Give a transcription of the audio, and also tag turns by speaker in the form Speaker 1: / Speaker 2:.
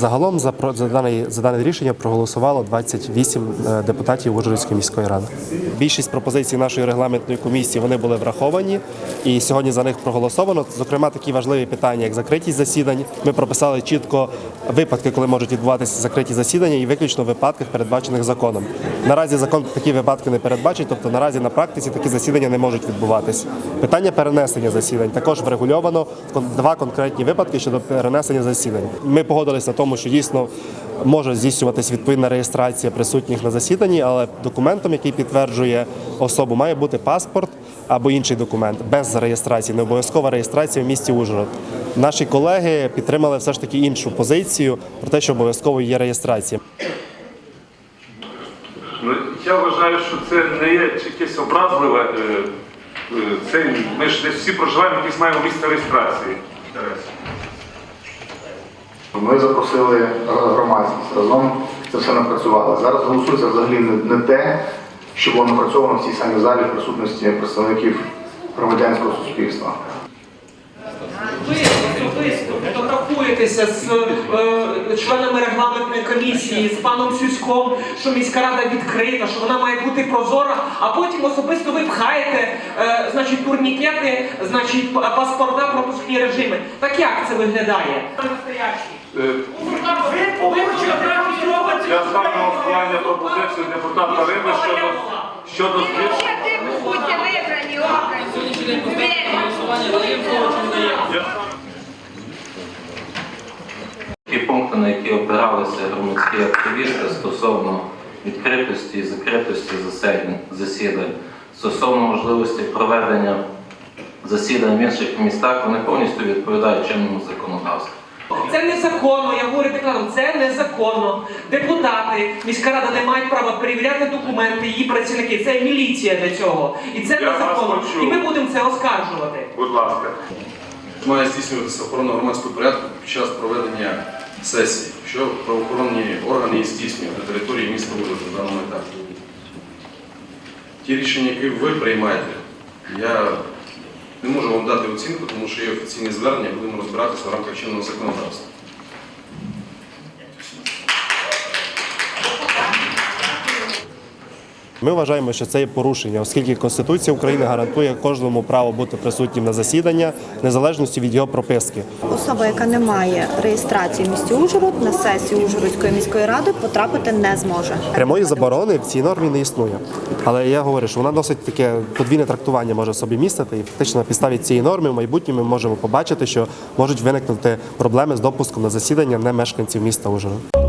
Speaker 1: Загалом за за дане за дане рішення проголосувало 28 е, депутатів Ужгородської міської ради. Більшість пропозицій нашої регламентної комісії вони були враховані, і сьогодні за них проголосовано. Зокрема, такі важливі питання, як закритість засідань. Ми прописали чітко випадки, коли можуть відбуватися закриті засідання, і виключно в випадках, передбачених законом. Наразі закон такі випадки не передбачить, тобто наразі на практиці такі засідання не можуть відбуватись. Питання перенесення засідань також врегульовано два конкретні випадки щодо перенесення засідань. Ми погодились на тому, що дійсно може здійснюватись відповідна реєстрація присутніх на засіданні, але документом, який підтверджує особу, має бути паспорт або інший документ без реєстрації, не обов'язкова реєстрація в місті Ужгород. Наші колеги підтримали все ж таки іншу позицію про те, що обов'язково є реєстрація.
Speaker 2: Ну, я вважаю, що це не є якесь образливе. е, е, Це, ми ж десь всі проживаємо, якісь маємо місце реєстрації.
Speaker 3: Ми запросили громадськість разом це все напрацювали. Зараз голосується взагалі не, не те, що було напрацьовано в цій самій залі в присутності представників громадянського суспільства.
Speaker 4: Ви особисто фотографуєтеся з е, членами регламентної комісії, з паном Сюськом, що міська рада відкрита, що вона має бути прозора, а потім особисто ви пхаєте е, значить, турнікети, значить, паспорта, пропускні режими. Так як це виглядає?
Speaker 2: Е, Я ставлю на голосування пропозицію депутата Риби щодо, щодо.
Speaker 5: Будьте вибрані,
Speaker 6: Ті пункти, на які опиралися громадські активісти стосовно відкритості і закритості засідань, стосовно можливості проведення засідань в інших містах, вони повністю відповідають чинному законодавству.
Speaker 4: Це незаконно, я говорю декларом, це незаконно. Депутати, міська рада не мають права перевіряти документи, її працівники. Це міліція для цього. І це
Speaker 2: Я вас
Speaker 4: незаконно.
Speaker 2: почув.
Speaker 4: І ми будемо це оскаржувати.
Speaker 2: Будь ласка.
Speaker 7: Має здійснюватися охорона громадського порядку під час проведення сесії, що правоохоронні органи і здійснюють на території міста Ужгород на даному етапі. Ті рішення, які ви приймаєте, я не можу вам дати оцінку, тому що є офіційні звернення, будемо розбиратися в рамках чинного законодавства.
Speaker 1: Ми вважаємо, що це є порушення, оскільки Конституція України гарантує кожному право бути присутнім на засідання незалежності від його прописки.
Speaker 8: Особа, яка не має реєстрації в місті Ужгород, на сесію Ужгородської міської ради потрапити не зможе.
Speaker 1: Прямої заборони в цій нормі не існує. Але я говорю, що вона досить таке подвійне трактування може собі містити, і фактично на підставі цієї норми в майбутньому ми можемо побачити, що можуть виникнути проблеми з допуском на засідання не мешканців міста Ужгород.